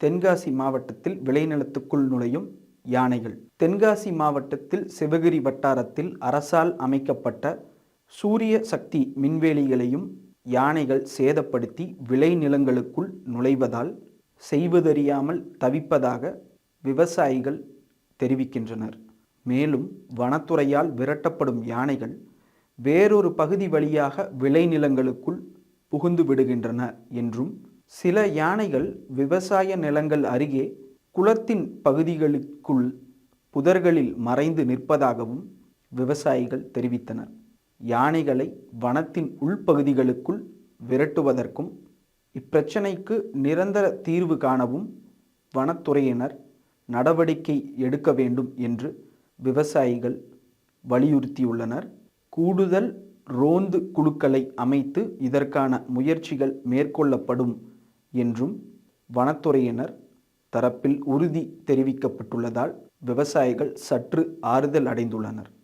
தென்காசி மாவட்டத்தில் விளைநிலத்துக்குள் நுழையும் யானைகள். தென்காசி மாவட்டத்தில் சிவகிரி வட்டாரத்தில் அரசால் அமைக்கப்பட்ட சூரிய சக்தி மின்வேலிகளையும் யானைகள் சேதப்படுத்தி விளைநிலங்களுக்குள் நுழைவதால் செய்வதறியாமல் தவிப்பதாக விவசாயிகள் தெரிவிக்கின்றனர். மேலும் வனத்துறையால் விரட்டப்படும் யானைகள் வேறொரு பகுதி வழியாக விளைநிலங்களுக்குள் புகுந்து விடுகின்றன என்றும் சில யானைகள் விவசாய நிலங்கள் அருகே குளத்தின் பகுதிகளுக்குள் புதர்களில் மறைந்து நிற்பதாகவும் விவசாயிகள் தெரிவித்தனர். யானைகளை வனத்தின் உள்பகுதிகளுக்குள் விரட்டுவதற்கும் இப்பிரச்சினைக்கு நிரந்தர தீர்வு காணவும் வனத்துறையினர் நடவடிக்கை எடுக்க வேண்டும் என்று விவசாயிகள் வலியுறுத்தியுள்ளனர். கூடுதல் ரோந்து குழுக்களை அமைத்து இதற்கான முயற்சிகள் மேற்கொள்ளப்படும் என்றும் வனத்துறையினர் தரப்பில் உறுதி தெரிவிக்கப்பட்டுள்ளதால் விவசாயிகள் சற்று ஆறுதல் அடைந்துள்ளனர்.